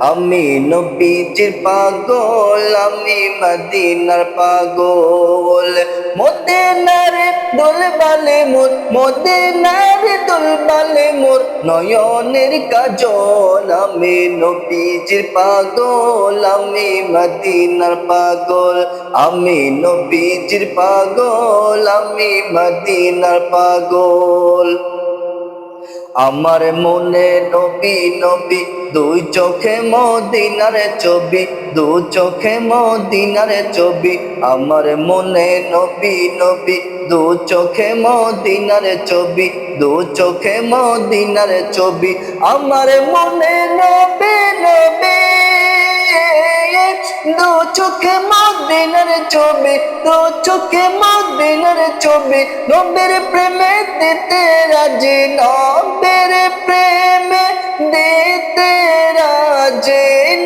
আমি নবীজির পাগল, আমি মদিনার পাগল। মদিনার দোল বালে মোর, মদিনার দোল বালে মোর নয়নের কাজল। আমি নবীজির পাগল, আমি মদিনার পাগল। আমি নবীজির পাগল, আমি মদিনার পাগল। আমার মনে নবী নবী, দুই চোখে মদিনার ছবি, দু চোখে মদিনার ছবি। আমার মনে নবী নবী, দু চোখে মদিনার ছবি, দু চোখে মদিনার ছবি। আমার মনে নবী নবী। দু চোখে মদিনার ছবি দু চোখে মদিনার ছবি। নবের প্রেমে দিতে রাজি নবের প্রেমে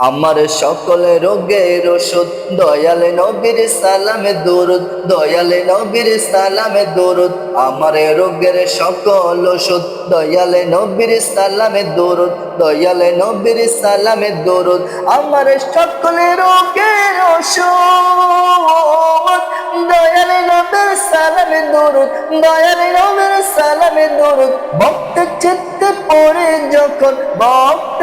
আমার সকল রোগের ওষুধ, দয়ালে নবীর সালামে দরুদ দয়ালে নবীর সালামে দরুদ আমার রোগের সকল ওষুধ, দয়ালে নবীর সালামে দরুদ দয়ালে নবীর সালামে দরুদ আমার সকল রোগের সালামে রমের সালামে দরুদ ভক্ত চিত্তে পড়ে যখন ভক্ত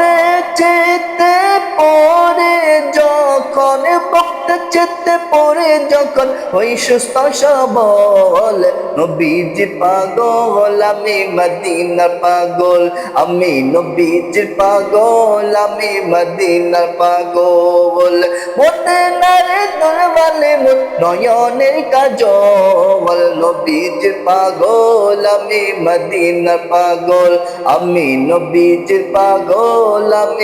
চিত্তে পড়ে যখন ভক্ত চেতে পড়ে যখন, ওই সুস্থ সবল নবীজির পাগল, আমি মদিনার পাগল, আমি নবীজির পাগল, আমি মদিনার পাগল। মতে নারে দুলবালে নয়নের কাজল নবীজির পাগল, আমি মদিনার পাগল, আমি নবীজির পাগল, আমি